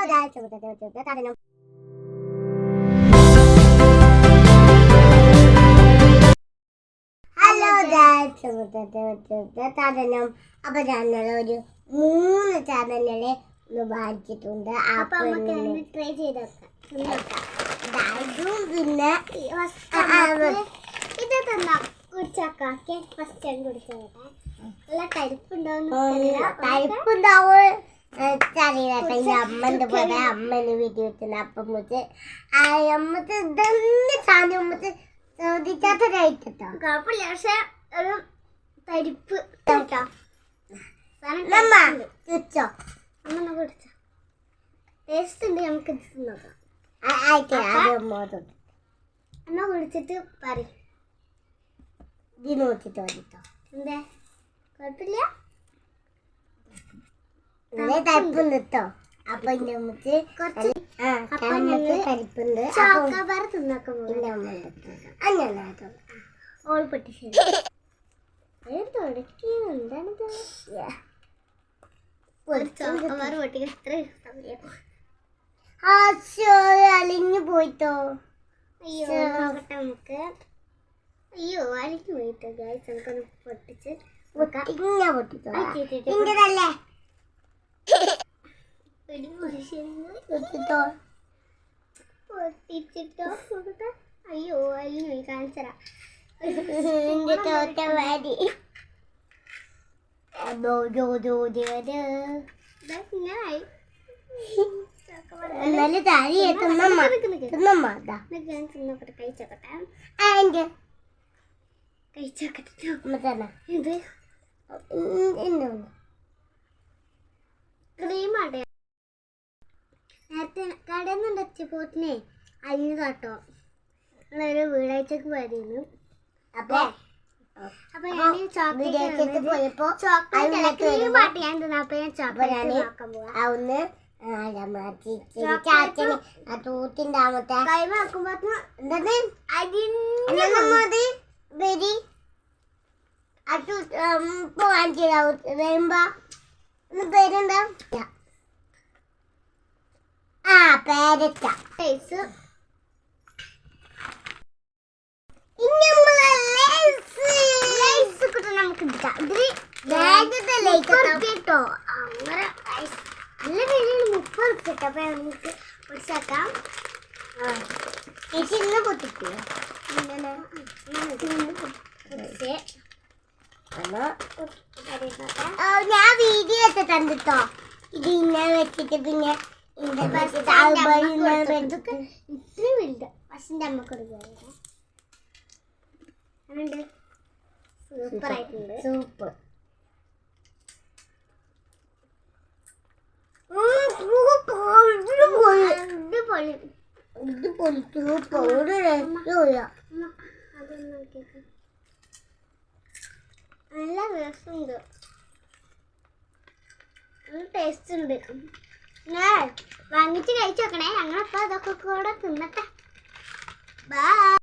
തടണം hello തടണം അപ്പൊ ഞങ്ങൾ ഒരു മൂന്ന് ചാനലുകളെ ഒന്ന് വായിച്ചിട്ടുണ്ട് അപ്പൊ അപ്പൊ നമുക്ക് ഇങ്ങനെ ട്രൈ ചെയ്ത് നോക്കാം. ഇതും പിന്നെ ഇത് തന്നാ. കുടിച്ചാക്കാക്കെ ഫസ്റ്റ് കുടിച്ചോട്ടെ. നല്ല തരിപ്പുണ്ടാവും. ഈ അമ്മന്റെ പോലെ അമ്മന് വീട്ടിൽ വെക്കുന്ന അപ്പം മുച്ച് ആ അമ്മയ്ക്ക് ഇതന്നെ സാധനം അമ്മയ്ക്ക് ചോദിക്കാത്ത കഴിക്കട്ടോ കുഴപ്പമില്ല പക്ഷെ ഒരു തരിപ്പ് കേട്ടോ. ചുച്ചോ അങ്ങനെ കുടിച്ച ടേസ്റ്റ് ഉണ്ട് നമുക്ക് നോക്കാം. എന്നാ കുടിച്ചിട്ട് പറയും. ഇത് നോക്കിട്ട് എന്തേ? കുഴപ്പമില്ല? നല്ല തരിപ്പുണ്ട് കേട്ടോ അപ്പൊ ഇന്റെ അമ്മയ്ക്ക് കുറച്ച് ആ അപ്പൊ നമുക്ക് ഞങ്ങൾ തരിപ്പുണ്ട് അപ്പൊ ചോക്കാബാർ തിന്നൊക്കെ പോകും അങ്ങനെ ഓൾ പൊട്ടി ശരി. തുടക്കി എന്താണിത് ഒരു ചോക്കാബാർ പൊട്ടി എത്ര സമയം. ആശോ അലിഞ്ഞു പോയിട്ടോ? അയ്യോ നോക്കട്ടെ നമുക്ക്. അയ്യോ അലിഞ്ഞു പോയിട്ടോ ഗായ്സ് നമുക്കൊന്ന് പൊട്ടിച്ച് നോക്കാം. ഇങ്ങനെ ഇന്റതല്ലേ ഒരു മനുഷ്യന് പൊട്ടിച്ചിട്ടോ നോക്കട്ടെ അയ്യോ കാണിച്ചരാ എന്റെ തോറ്റ വാരി കഴിച്ചോക്കട്ടെ എന്നെ ടച്ചപ്പോട്ടിനെ അരിഞ്ഞു കേട്ടോ. നിങ്ങളൊരു വീടാഴ്ചക്ക് പോയിരുന്നു അപ്പൊ അപ്പൊ ഞാൻ വിദേശത്ത് ചോക്ലേറ്റ് പോയപ്പോ വരുമ്പോ പാട്ട് ഞാൻ തിന്നപ്പോ ഞാൻ ചോക്ലേറ്റ് ഞാൻ നോക്കാൻ പോവാ. ആ ഒന്ന് കൈ എന്തത്? വരി. അത് വരുമ്പോ പേരുണ്ടാവും ആ പേരക്ക ടേസ്റ്റ് നമുക്ക് എടുക്കാം. ഇതിൽ ബാഗത്തെ കേട്ടോ അങ്ങനെ ഐസ്. നല്ല വിലയാണ് മുപ്പത് റുപ്യ കേട്ടോ അപ്പൊ നമുക്ക് പിടിച്ചേക്കാം. ചേച്ചി ഇന്ന് പൊട്ടിക്കോ ഇങ്ങനെ ഇങ്ങനെ പിടിച്ച് എന്നാ അരിയിട്ടോട്ടെ. ആ, ഞാൻ വീഡിയോ ഒക്കെ തന്നിട്ടോ ഇത് ഇങ്ങനെ വെച്ചിട്ട് പിന്നെ വലുത്. കൊടുക്കുക സൂപ്പർ. ആയിട്ടുണ്ട്. ഇത് രസമില്ല നോക്കിയേക്ക്. നല്ല രസമുണ്ട്. നല്ല ടേസ്റ്റ് ഉണ്ട്. വാങ്ങിച്ച് കഴിച്ചു നോക്കണേ ഞങ്ങളിപ്പോ അതൊക്കെ കൂടെ തിന്നട്ടെ. ബൈ